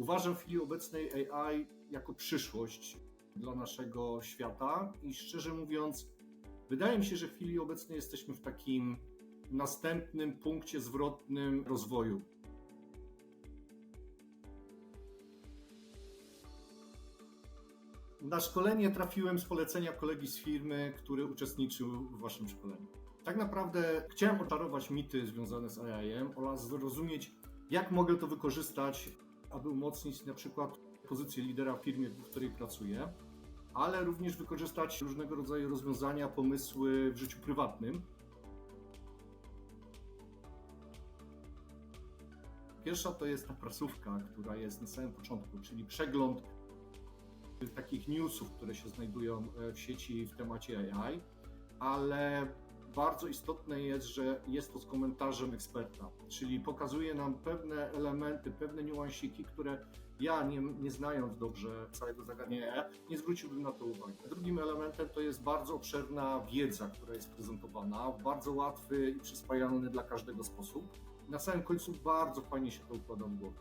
Uważam w chwili obecnej AI jako przyszłość dla naszego świata i szczerze mówiąc, wydaje mi się, że w chwili obecnej jesteśmy w takim następnym punkcie zwrotnym rozwoju. Na szkolenie trafiłem z polecenia kolegi z firmy, który uczestniczył w waszym szkoleniu. Tak naprawdę chciałem oczarować mity związane z AI-em oraz zrozumieć, jak mogę to wykorzystać, aby umocnić na przykład pozycję lidera w firmie, w której pracuję, ale również wykorzystać różnego rodzaju rozwiązania, pomysły w życiu prywatnym. Pierwsza to jest ta prasówka, która jest na samym początku, czyli przegląd takich newsów, które się znajdują e, w sieci w temacie AI, ale bardzo istotne jest, że jest to z komentarzem eksperta, czyli pokazuje nam pewne elementy, pewne niuansiki, które ja, nie, nie znając dobrze całego zagadnienia, nie zwróciłbym na to uwagi. Drugim elementem to jest bardzo obszerna wiedza, która jest prezentowana w bardzo łatwy i przyswajalny dla każdego sposób. Na samym końcu bardzo fajnie się to układa w głowie.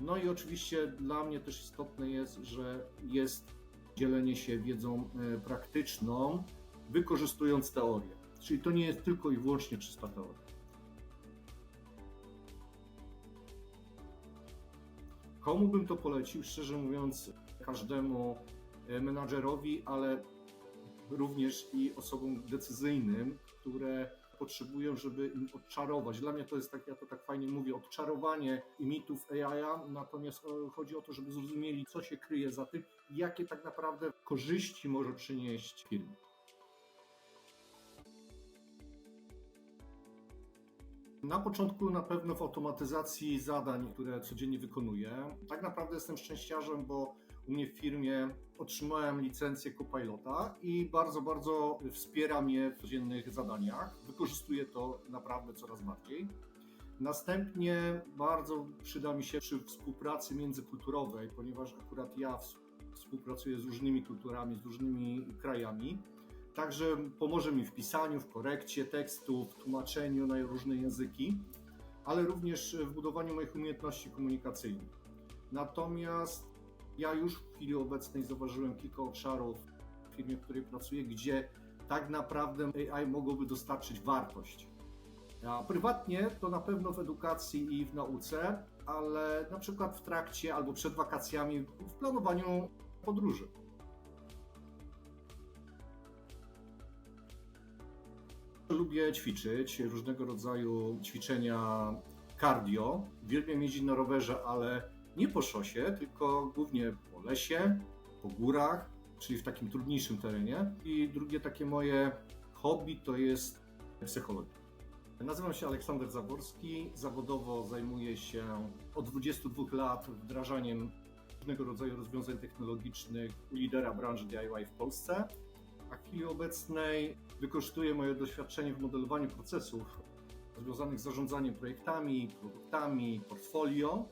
No i oczywiście dla mnie też istotne jest, że jest dzielenie się wiedzą e, praktyczną, wykorzystując teorię. Czyli to nie jest tylko i wyłącznie czysta teoria. Komu bym to polecił? Szczerze mówiąc, każdemu e, menadżerowi, ale również i osobom decyzyjnym, które potrzebują, żeby im odczarować. Dla mnie to jest tak, ja to tak fajnie mówię, odczarowanie mitów AI, natomiast e, chodzi o to, żeby zrozumieli, co się kryje za tym, jakie tak naprawdę korzyści może przynieść firmie. Na początku na pewno w automatyzacji zadań, które codziennie wykonuję. Tak naprawdę jestem szczęściarzem, bo u mnie w firmie otrzymałem licencję Copilota i bardzo, bardzo wspiera mnie w codziennych zadaniach. Wykorzystuję to naprawdę coraz bardziej. Następnie bardzo przyda mi się przy współpracy międzykulturowej, ponieważ akurat ja współpracuję z różnymi kulturami, z różnymi krajami. Także pomoże mi w pisaniu, w korekcie tekstu, w tłumaczeniu na różne języki, ale również w budowaniu moich umiejętności komunikacyjnych. Natomiast ja już w chwili obecnej zauważyłem kilka obszarów w firmie, w której pracuję, gdzie tak naprawdę AI mogłoby dostarczyć wartość. A prywatnie to na pewno w edukacji i w nauce, ale na przykład w trakcie albo przed wakacjami w planowaniu podróży. Lubię ćwiczyć różnego rodzaju ćwiczenia cardio. Uwielbiam jeździć na rowerze, ale nie po szosie, tylko głównie po lesie, po górach, czyli w takim trudniejszym terenie. I drugie takie moje hobby to jest psychologia. Nazywam się Aleksander Zaborski. Zawodowo zajmuję się od 22 lat wdrażaniem różnego rodzaju rozwiązań technologicznych lidera branży DIY w Polsce. A w chwili obecnej wykorzystuję moje doświadczenie w modelowaniu procesów związanych z zarządzaniem projektami, produktami, portfolio